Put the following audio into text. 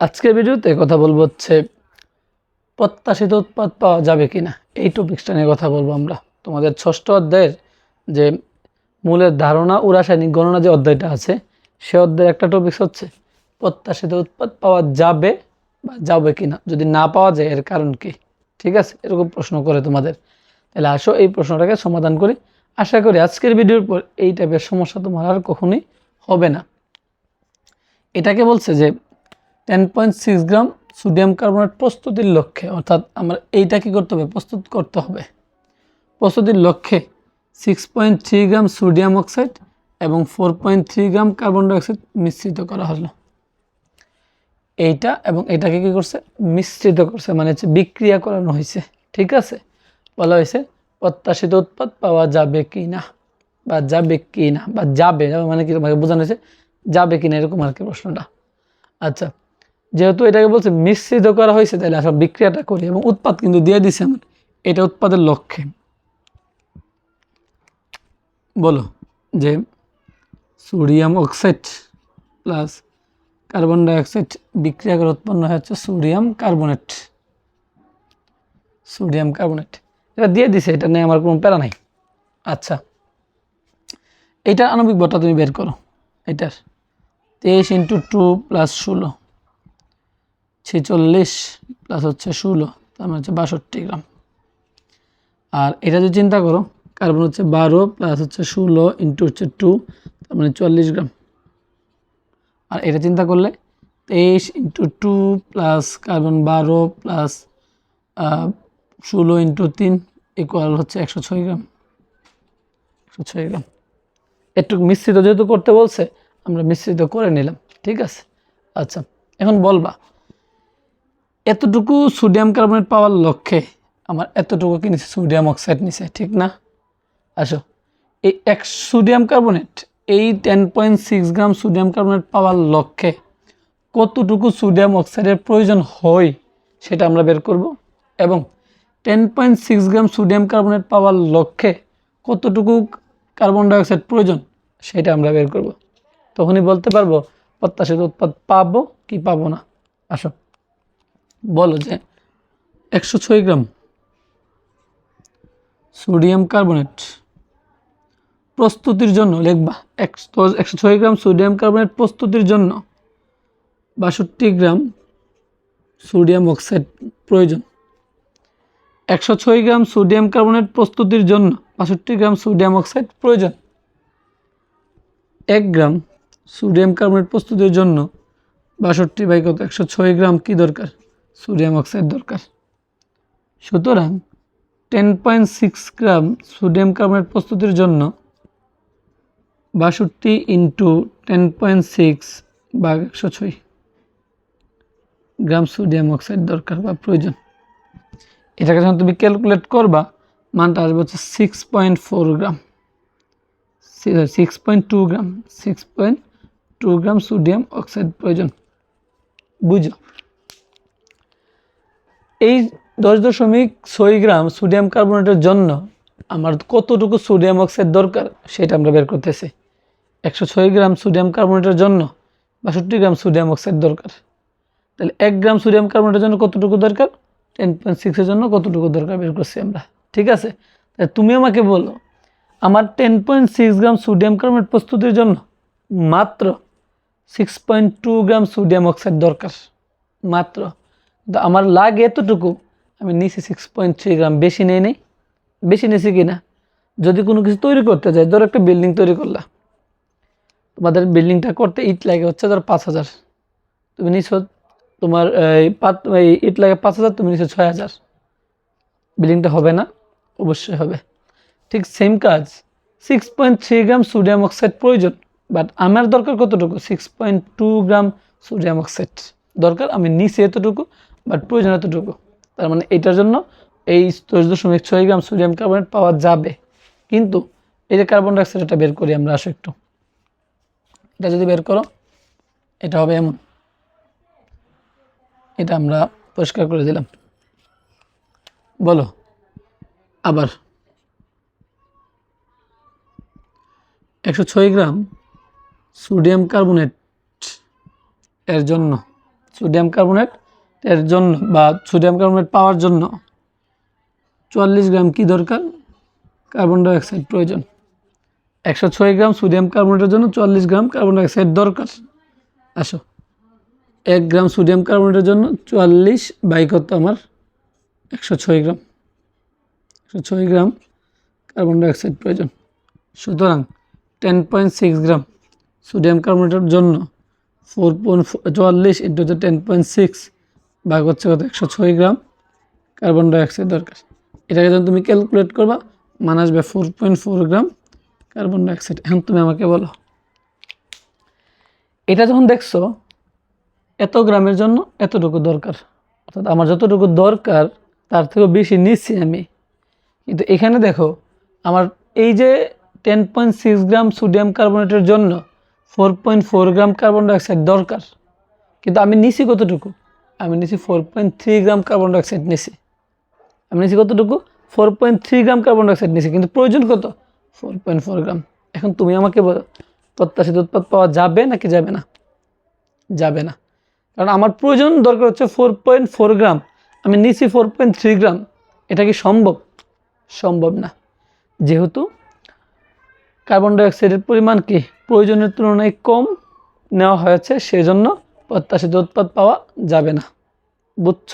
আজকের ভিডিওতে কথা বলব হচ্ছে প্রত্যাশিত উৎপাদ পাওয়া যাবে কি না এই টপিক্সটা নিয়ে কথা বলব আমরা। তোমাদের ষষ্ঠ অধ্যায়ের যে মূলের ধারণা ও রাসায়নিক গণনা যে অধ্যায়টা আছে, সে অধ্যায়ের একটা টপিক্স হচ্ছে প্রত্যাশিত উৎপাদ পাওয়া যাবে বা যাবে কি না যদি না পাওয়া যায়, এর কারণ কি? ঠিক আছে? এরকম প্রশ্ন করে তোমাদের। তাহলে আসো এই প্রশ্নটাকে সমাধান করি। আশা করি আজকের ভিডিওর পর এই টাইপের সমস্যা তোমার আর কখনোই হবে না। এটাকে বলছে যে ten point six gram sodium carbonate প্রস্তুতির লক্ষ্যে, অর্থাৎ আমরা এইটা কী করতে হবে? প্রস্তুত করতে হবে। প্রস্তুতির লক্ষ্যে six point three gram sodium oxide এবং four point three gram carbon dioxide মিশ্রিত করা হলো। এইটা এবং এটাকে কী করছে? মিশ্রিত করছে মানে হচ্ছে বিক্রিয়া করানো হয়েছে। ঠিক আছে? বলা হয়েছে প্রত্যাশিত উৎপাদ পাওয়া যাবে কি না বা যাবে কি না বা যাবে মানে কি বোঝানো হয়েছে, যাবে কি না এরকম আর কি প্রশ্নটা। আচ্ছা যেহেতু এটাকে বলছে মিশ্রিত করা হয়েছে, তাহলে আসলে বিক্রিয়াটা করি এবং উৎপাদ কিন্তু দিয়ে দিছে আমার। এটা উৎপাদের লক্ষ্যে। বলো যে sodium oxide plus carbon dioxide বিক্রিয়া করে উৎপন্ন হচ্ছে সোডিয়াম কার্বনেট। Sodium carbonate. এটা দিয়ে দিছে, এটা নিয়ে আমার কোনো প্যারা নাই। আচ্ছা এটার আণবিক ভরটা তুমি বের করো, এটার। তেইশ ইন্টু টু প্লাস ষোলো। ছেচল্লিশ প্লাস হচ্ছে ষোলো, তার মানে হচ্ছে বাষট্টি গ্রাম। আর এটা যদি চিন্তা করো কার্বন হচ্ছে বারো প্লাস হচ্ছে ষোলো ইন্টু হচ্ছে টু তার মানে চুয়াল্লিশ গ্রাম। আর এটা চিন্তা করলে তেইশ ইন্টু টু প্লাস কার্বন বারো প্লাস ষোলো ইন্টু তিন ইকুয়াল হচ্ছে একশো ছয় গ্রাম। একশো ছয় গ্রাম। একটু মিশ্রিত যেহেতু করতে বলছে, আমরা মিশ্রিত করে নিলাম, ঠিক আছে? আচ্ছা এখন বলবা এতটুকু সোডিয়াম কার্বনেট পাওয়ার লক্ষ্যে আমার এতটুকু কি নিছে সোডিয়াম অক্সাইড নিছে, ঠিক না? আসো, এই এক সোডিয়াম কার্বনেট, এই ten point six gram sodium carbonate পাওয়ার লক্ষ্যে কতটুকু সোডিয়াম অক্সাইডের প্রয়োজন হয় সেটা আমরা বের করব এবং ten point six gram sodium carbonate পাওয়ার লক্ষ্যে কতটুকু কার্বন ডাইঅক্সাইড প্রয়োজন সেটা আমরা বের করব। তখনই বলতে পারব, প্রত্যাশিত উৎপাদ পাবো কি পাবো না। আসো। বলো যে একশো ছয় গ্রাম সোডিয়াম কার্বনেট। প্রস্তুতির জন্য লিখবা একশো একশো ছয় গ্রাম সোডিয়াম কার্বনেট প্রস্তুতির জন্য বাষট্টি গ্রাম সোডিয়াম অক্সাইড প্রয়োজন। একশো ছয় গ্রাম সোডিয়াম কার্বনেট প্রস্তুতির জন্য বাষট্টি গ্রাম সোডিয়াম অক্সাইড প্রয়োজন। এক গ্রাম সোডিয়াম কার্বনেট প্রস্তুতির জন্য বাষট্টি বাই কত? একশো ছয় গ্রাম কী দরকার? সোডিয়াম অক্সাইড দরকার। সুতরাং ten point six gram sodium carbonate প্রস্তুতির জন্য বাষট্টি ইন্টু টেন পয়েন্ট সিক্স বা একশো ছয় গ্রাম সোডিয়াম অক্সাইড দরকার বা প্রয়োজন। এটাকে যখন তুমি ক্যালকুলেট করবা, মানটা আসবে হচ্ছে six point four gram six point two gram six point two gram sodium oxide প্রয়োজন। বুঝো এই দশ দশমিক ছয় গ্রাম সোডিয়াম কার্বনেটের জন্য আমার কতটুকু সোডিয়াম অক্সাইড দরকার সেটা আমরা বের করতেছি। একশো ছয় গ্রাম সোডিয়াম কার্বনেটের জন্য বাষট্টি গ্রাম সোডিয়াম অক্সাইড দরকার। তাহলে এক গ্রাম সোডিয়াম কার্বনেটের জন্য কতটুকু দরকার? টেন পয়েন্ট সিক্সের জন্য কতটুকু দরকার বের করছি আমরা। ঠিক আছে? তুমি আমাকে বলো, আমার ten point six gram sodium carbonate প্রস্তুতির জন্য মাত্র six point two gram sodium oxide দরকার। মাত্র। কিন্তু আমার লাগে এতটুকু। আমি নিছি সিক্স পয়েন্ট থ্রি গ্রাম বেশি নেই নেই বেশি নিছি কি না যদি কোনো কিছু তৈরি করতে যায় ধরো একটা বিল্ডিং তৈরি করলা তোমাদের বিল্ডিংটা করতে ইট লাগে হচ্ছে ধর পাঁচ হাজার। তুমি নিছো তোমার, এই ইট লাগে পাঁচ হাজার, তুমি নিছো ছয় হাজার। বিল্ডিংটা হবে না? অবশ্যই হবে। ঠিক সেম কাজ। Six point three gram sodium oxide প্রয়োজন বাট আমার দরকার কতটুকু? Six point two gram sodium oxide দরকার, আমি নিচে এতটুকু বাট প্রয়োজন এতটুকু। তার মানে এটার জন্য এই দশ দশমিক ছয় গ্রাম সোডিয়াম কার্বনেট পাওয়া যাবে। কিন্তু এই যে কার্বন ডাইঅক্সাইড এটা বের করি আমরা, আসো একটু। এটা যদি বের করো, এটা হবে এমন। এটা আমরা পরিষ্কার করে দিলাম। বলো, আবার। একশো ছয় গ্রাম সোডিয়াম কার্বনেট এর জন্য সোডিয়াম কার্বনেট এর জন্য বা সোডিয়াম কার্বনেট পাওয়ার জন্য চুয়াল্লিশ গ্রাম কি দরকার? কার্বন ডাইঅক্সাইড প্রয়োজন। একশো ছয় গ্রাম সোডিয়াম কার্বনেটের জন্য চুয়াল্লিশ গ্রাম কার্বন ডাইঅক্সাইড দরকার। আসো। এক গ্রাম সোডিয়াম কার্বনেটের জন্য চুয়াল্লিশ বাই কত আমার? একশো ছয় গ্রাম। একশো ছয় গ্রাম কার্বন ডাইঅক্সাইড প্রয়োজন। সুতরাং ten point six gram sodium কার্বনেটের জন্য ফোর পয়েন্ট চুয়াল্লিশ ইন্টু হচ্ছে টেন পয়েন্ট সিক্স ভাগ হচ্ছে কত? একশো ছয় গ্রাম কার্বন ডাইঅক্সাইড দরকার। এটাকে যখন তুমি ক্যালকুলেট করবা, মান আসবে four point four gram carbon dioxide. এখন তুমি আমাকে বলো, এটা যখন দেখছ, এত গ্রামের জন্য এতটুকু দরকার। অর্থাৎ আমার যতটুকু দরকার, তার থেকেও বেশি নিচ্ছি আমি। কিন্তু এখানে দেখো, আমার এই যে ten point six gram sodium কার্বনেটের জন্য four point four gram carbon dioxide দরকার। কিন্তু আমি নিছি কতটুকু? আমি নিছি four point three gram carbon dioxide নিছি। আমি নিছি কতটুকু? Four point three gram carbon dioxide নিছি। কিন্তু প্রয়োজন কত? ফোর পয়েন্ট ফোর গ্রাম এখন তুমি আমাকে বলো, প্রত্যাশিত উৎপাদ পাওয়া যাবে নাকি যাবে না? যাবে না। কারণ আমার প্রয়োজন দরকার হচ্ছে ফোর পয়েন্ট ফোর গ্রাম আমি নিছি ফোর পয়েন্ট থ্রি গ্রাম এটা কি সম্ভব? সম্ভব না। যেহেতু কার্বন ডাইঅক্সাইডের পরিমাণ কি? প্রয়োজনের তুলনায় কম নেওয়া হয়েছে, সেজন্য প্রত্যাশিত উৎপাদ পাওয়া যাবে না। বুঝছ?